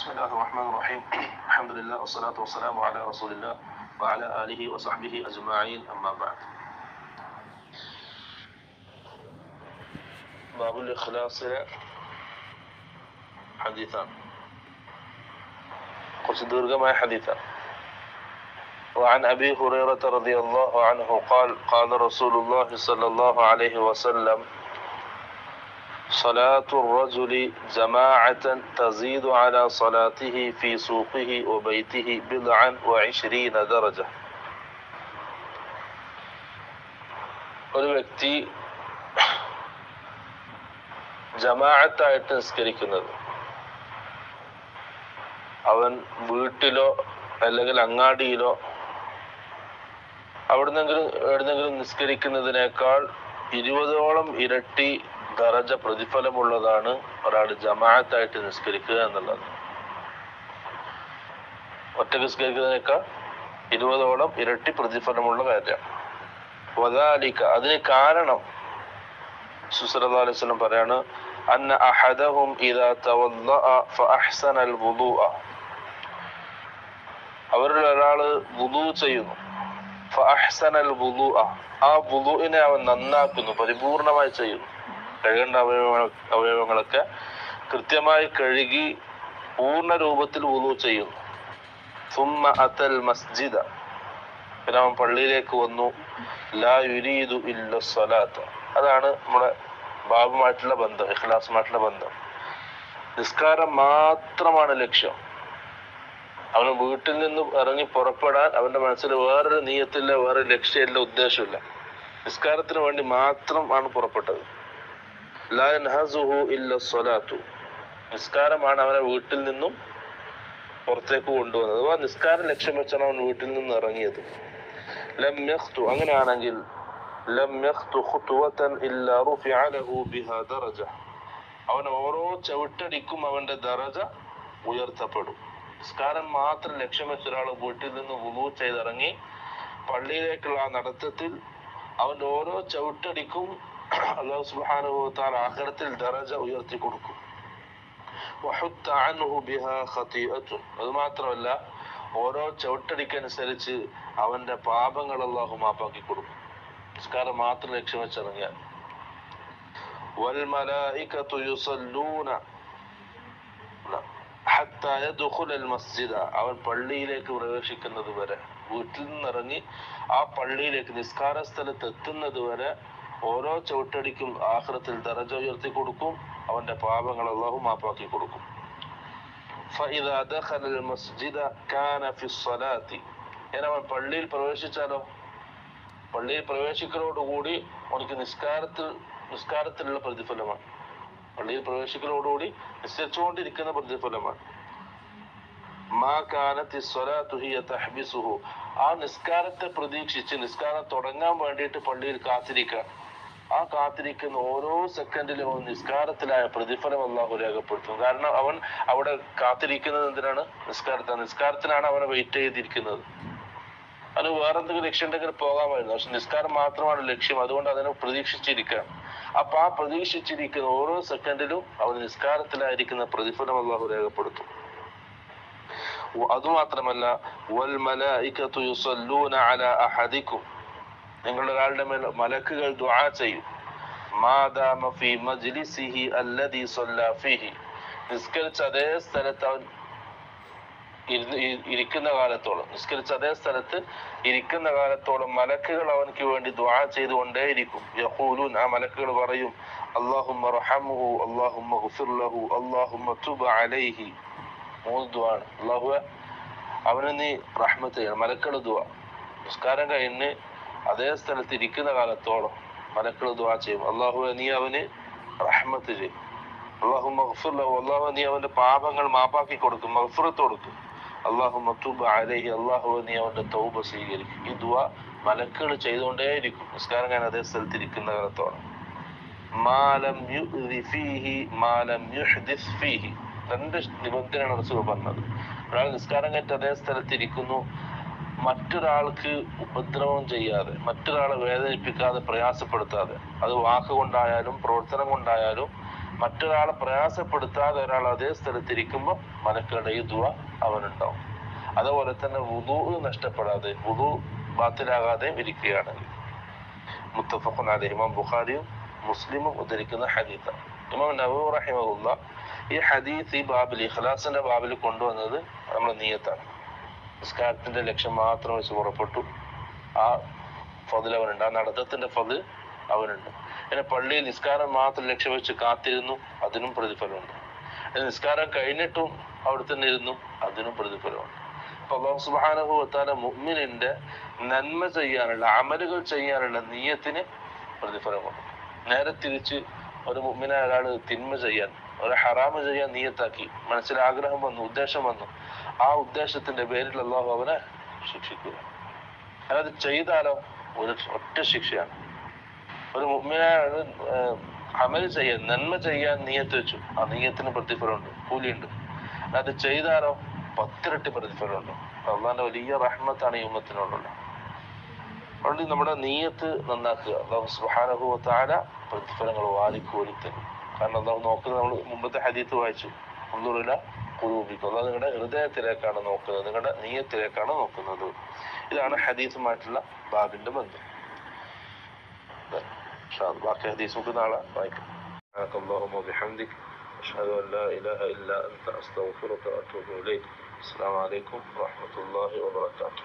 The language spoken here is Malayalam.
بسم الله الرحمن الرحيم الحمد لله والصلاة والسلام على رسول الله وعلى آله وصحبه أجمعين أما بعد باب الإخلاص حديثان قلت دورقما حديثا وعن أبي هريرة رضي الله عنه قال قال رسول الله صلى الله عليه وسلم صلاة الرجل جماعة تزيد على صلاته في سوقه وبيته بضعا وعشرين درجة ഒരു വ്യക്തി ജമാഅത്തായിട്ട് നിസ്കരിക്കുന്നത് അവൻ വീട്ടിലോ അല്ലെങ്കിൽ അങ്ങാടിയിലോ അവിടുന്നെങ്കിലും എവിടുന്നെങ്കിലും നിസ്കരിക്കുന്നതിനേക്കാൾ ഇരുപതോളം ഇരട്ടി ദറജ പ്രതിഫലമുള്ളതാണ് ഒരാൾ ജമാഅത്തായിട്ട് നിസ്കരിക്കുക എന്നുള്ളത്. ഒറ്റ നിസ്കരിക്കുന്നതിനേക്കാൾ ഇരുപതോളം ഇരട്ടി പ്രതിഫലമുള്ള കാര്യമാണ്. വദാലിക അതിന് കാരണം സുസല്ലാ അലൈഹി പറയാണ് അന്ന അഹദഹും ഇദാ വുദൂഅ. അവരിൽ ഒരാൾ വുദൂ ചെയ്യുന്നു. വുദൂഅ. ആ വുദൂഇനെ അവൻ നന്നാക്കുന്നു പരിപൂർണമായി ചെയ്യുന്നു. കഴുകേണ്ട അവയവ അവയവങ്ങളൊക്കെ കൃത്യമായി കഴുകി പൂർണ രൂപത്തിൽ വുളു ചെയ്യുന്നു. സുമ്മ അത്തൽ മസ്ജിദ പിന്നെ അവൻ പള്ളിയിലേക്ക് വന്നു. ലാ യുരീദു ഇല്ല സ്വലാത്ത്. അതാണ് നമ്മുടെ ബാബുമായിട്ടുള്ള ബന്ധം ഇഖ്ലാസുമായിട്ടുള്ള ബന്ധം. നിസ്കാരം മാത്രമാണ് ലക്ഷ്യം. അവന് വീട്ടിൽ നിന്ന് ഇറങ്ങി പുറപ്പെടാൻ അവന്റെ മനസ്സിൽ വേറൊരു നീയത്തില്ല വേറൊരു ലക്ഷ്യമില്ല ഉദ്ദേശമില്ല. നിസ്കാരത്തിന് വേണ്ടി മാത്രം ആണ് പുറപ്പെട്ടത്. നിസ്കാരമാണ് അവനെ വീട്ടിൽ നിന്നും പുറത്തേക്ക് കൊണ്ടുവന്നത്. അഥവാ നിസ്കാരം ലക്ഷ്യം വെച്ചാണ് അവൻ വീട്ടിൽ നിന്ന് ഇറങ്ങിയത്. ലം യഖ്തു അങ്ങനെയാണെങ്കിൽ ലം യഖ്തു ഇല്ലാ റുഫിഅ ബിഹാ അവൻ ഓരോ ചവിട്ടടിക്കും അവന്റെ ദറജ ഉയർത്തപ്പെടും. നിസ്കാരം മാത്രം ലക്ഷ്യം വെച്ച ഒരാൾ വീട്ടിൽ നിന്ന് വുളു ചെയ്തിറങ്ങി പള്ളിയിലേക്കുള്ള ആ നടത്തത്തിൽ അവന്റെ ഓരോ ചവിട്ടടിക്കും അള്ളാഹു സുബാനുഭവത്താൻ ആഖിറത്തിൽ ദറജ ഉയർത്തി കൊടുക്കും. വഹുത്ത അൻഹു ബിഹാ ഖതീഅതു അത് മാത്രമല്ല ഓരോ ചവിട്ടടിക്കനുസരിച്ച് അവന്റെ പാപങ്ങൾ അള്ളാഹു മാപ്പാക്കി കൊടുക്കും. നിസ്കാരം മാത്രം ലക്ഷ്യം വെച്ചിറങ്ങിയാൽ. അവൻ പള്ളിയിലേക്ക് പ്രവേശിക്കുന്നത് വരെ. വീട്ടിൽ നിന്നിറങ്ങി ആ പള്ളിയിലേക്ക് നിസ്കാര സ്ഥലത്ത് എത്തുന്നത് വരെ ഓരോ ചവിട്ടടിക്കും ആഹ്റത്തിൽ ദറജ ഉയർത്തി കൊടുക്കും അവന്റെ പാപങ്ങൾ അള്ളാഹു മാപ്പാക്കി കൊടുക്കും فإذا دخل المسجد كان في الصلاة ഇങ്ങനെ അവൻ പള്ളിയിൽ പ്രവേശിച്ചാലോ പള്ളിയിൽ പ്രവേശിക്കലോടുകൂടി അവനക്ക് നിസ്കാരത്തിൽ നിസ്കാരത്തിലുള്ള പ്രതിഫലമാണ് പള്ളിയിൽ പ്രവേശിക്കലോടുകൂടി നിസ്കരിച്ചുകൊണ്ടിരിക്കുന്ന പ്രതിഫലമാണ് മാ കാനത്തി സ്വലാത്തു ഹിയ തഹ്ബിസുഹു ആ നിസ്കാരത്തെ പ്രതീക്ഷിച്ച് നിസ്കാരം തുടങ്ങാൻ വേണ്ടിയിട്ട് പള്ളിയിൽ കാത്തിരിക്കുക ആ കാത്തിരിക്കുന്ന ഓരോ സെക്കൻഡിലും അവൻ നിസ്കാരത്തിലായ പ്രതിഫലം അള്ളാഹു രേഖപ്പെടുത്തും. കാരണം അവൻ അവിടെ കാത്തിരിക്കുന്നത് എന്തിനാണ്? നിസ്കാരത്താണ് നിസ്കാരത്തിനാണ് അവനെ വെയിറ്റ് ചെയ്തിരിക്കുന്നത്. അത് വേറെ എന്തെങ്കിലും ലക്ഷ്യം ഉണ്ടെങ്കിൽ പോകാമായിരുന്നു. പക്ഷെ നിസ്കാരം മാത്രമാണ് ലക്ഷ്യം. അതുകൊണ്ട് അതിനെ പ്രതീക്ഷിച്ചിരിക്കുക അപ്പൊ ആ പ്രതീക്ഷിച്ചിരിക്കുന്ന ഓരോ സെക്കൻഡിലും അവൻ നിസ്കാരത്തിലായിരിക്കുന്ന പ്രതിഫലം അള്ളാഹു രേഖപ്പെടുത്തും. അതുമാത്രമല്ല വൽ മലായികത്തു യുസല്ലൂന അല അഹദിക്കും. നിങ്ങളുടെ ഒരാളുടെ മേൽ മലക്കുകൾ ദ്വാ ചെയ്യും. നിസ്കരിച്ച അതേ സ്ഥലത്ത് അവൻ ഇരിക്കുന്ന കാലത്തോളം നിസ്കരിച്ച അതേ സ്ഥലത്ത് ഇരിക്കുന്ന കാലത്തോളം മലക്കുകൾ അവനക്ക് വേണ്ടി ദുആ ചെയ്തുകൊണ്ടേയിരിക്കും. യഖൂലൂൻ ആ മലക്കുകൾ പറയും അല്ലാഹുമ്മ റഹമുഹു അല്ലാഹുമ്മ ഗുഫിർ അള്ളാഹുമ്മ തുബ് അലൈഹി. മൂന്ന് ദുആ അള്ളാഹു അവന് നീ റഹ്മത്ത് ചെയ്യണം. മലക്കൾ ദ്വാ നിസ്കാരം കഴിഞ്ഞ് അതേ സ്ഥലത്ത് ഇരിക്കുന്ന കാലത്തോളം മലക്കൾ ദുആ ചെയ്യും. അള്ളാഹു നീ അവന് റഹ്മത്ത് ചെയ്യും. അള്ളാഹു മഹ്ഫുർ അള്ളാഹു നീ അവന്റെ പാപങ്ങൾ മാപ്പാക്കി കൊടുക്കും മഹ്ഫുറത്ത് കൊടുക്കും. അള്ളാഹു മത്തൂബ് അലൈഹി. അള്ളാഹു നീ അവന്റെ തൗബ സ്വീകരിക്കും. ഈ ദുആ മലക്കുകൾ ചെയ്തുകൊണ്ടേയിരിക്കും. നിസ്കാരം ഞാൻ അതേ സ്ഥലത്ത് ഇരിക്കുന്ന കാലത്തോളം. മാലം ഫീഹി മാലം ഫീഹി. രണ്ട് നിബന്ധനയാണ് റസൂൽ പറഞ്ഞത്. ഒരാൾ നിസ്കാരം കയറ്റി അതേ സ്ഥലത്ത് ഇരിക്കുന്നു. മറ്റൊരാൾക്ക് ഉപദ്രവം ചെയ്യാതെ മറ്റൊരാളെ വേദനിപ്പിക്കാതെ പ്രയാസപ്പെടുത്താതെ അത് വാക്കുകൊണ്ടായാലും പ്രവർത്തനം കൊണ്ടായാലും മറ്റൊരാളെ പ്രയാസപ്പെടുത്താതെ ഒരാൾ അതേ സ്ഥലത്തിരിക്കുമ്പോൾ മലക്കളുടെ ഈ ദുവ അവനുണ്ടാവും. അതുപോലെ തന്നെ വുദു നഷ്ടപ്പെടാതെ വുദു ബാത്തിലാകാതെയും ഇരിക്കുകയാണെങ്കിൽ. മുത്തഫഖുൻ ഇമാം ബുഖാരിയും മുസ്ലിമും ഉദ്ധരിക്കുന്ന ഹദീത്ത ഇമാം നബൂ റഹിമുള്ള ഈ ഹദീത്ത് ഈ ബാബിൽ ഇഖ്ലാസിന്റെ ബാബിൽ കൊണ്ടുവന്നത് നമ്മുടെ നീയത്താണ്. നിസ്കാരത്തിന്റെ ലക്ഷ്യം മാത്രം വെച്ച് പുറപ്പെട്ടു. ആ ഫതിൽ അവനുണ്ട്. ആ നടത്തത്തിന്റെ ഫതിൽ അവനുണ്ട്. പിന്നെ പള്ളിയിൽ നിസ്കാരം മാത്രം ലക്ഷ്യം വെച്ച് കാത്തിരുന്നു. അതിനും പ്രതിഫലമുണ്ട്. നിസ്കാരം കഴിഞ്ഞിട്ടും അവിടെ തന്നെ ഇരുന്നു. അതിനും പ്രതിഫലമുണ്ട്. അപ്പൊ വതാല മുഅ്മിനിന്റെ നന്മ ചെയ്യാനുള്ള അമലുകൾ ചെയ്യാനുള്ള നീയത്തിന് പ്രതിഫലമുണ്ട്. നേരെ തിരിച്ച് ഒരു മുഅ്മിനായ ഒരാൾ തിന്മ ചെയ്യാൻ ഒരു ഹറാമ് ചെയ്യാൻ നീയത്താക്കി. മനസ്സിൽ ആഗ്രഹം വന്നു ഉദ്ദേശം വന്നു. ആ ഉദ്ദേശത്തിന്റെ പേരിൽ അള്ളാഹു അവനെ ശിക്ഷിക്കുക. അത് ചെയ്താലോ ഒരു ഒറ്റ ശിക്ഷയാണ്. ഒരു ഏഹ്, അമൽ ചെയ്യാൻ നന്മ ചെയ്യാൻ നീയത്ത് വെച്ചു. ആ നീയത്തിന് പ്രതിഫലമുണ്ട് കൂലിയുണ്ട്. അത് ചെയ്താലോ പത്തിരട്ടി പ്രതിഫലമുണ്ട്. അള്ളാന്റെ വലിയ റഹ്മത്താണ് ഈ ഉമ്മത്തിനോടുള്ള അതുകൊണ്ട് നമ്മുടെ നീയത്ത് നന്നാക്കുക. അള്ളാഹു സുബ്ഹാനഹു താര പ്രതിഫലങ്ങൾ വാരിക്കോരി തരും. കാരണം അള്ളാഹു നോക്കുന്നത് നമ്മൾ മുമ്പത്തെ ഹദീത്ത് വായിച്ചു ഒന്നുമില്ല കുലൂബിക്കും അള്ളാഹ് നിങ്ങളുടെ ഹൃദയത്തിലേക്കാണ് നോക്കുന്നത് നിങ്ങളുടെ നീയത്തിലേക്കാണ് നോക്കുന്നത് ഇതാണ് ഹദീസുമായിട്ടുള്ള ബാബിന്റെ ബന്ധം ഇൻഷാ അല്ലാ. ബാക്കി ഹദീസ് നമുക്ക് നാളെ വായിക്കാം سبحانك اللهم وبحمدك أشهد أن لا إله إلا أنت أستغفرك وأتوب إليك السلام عليكم ورحمة الله وبركاته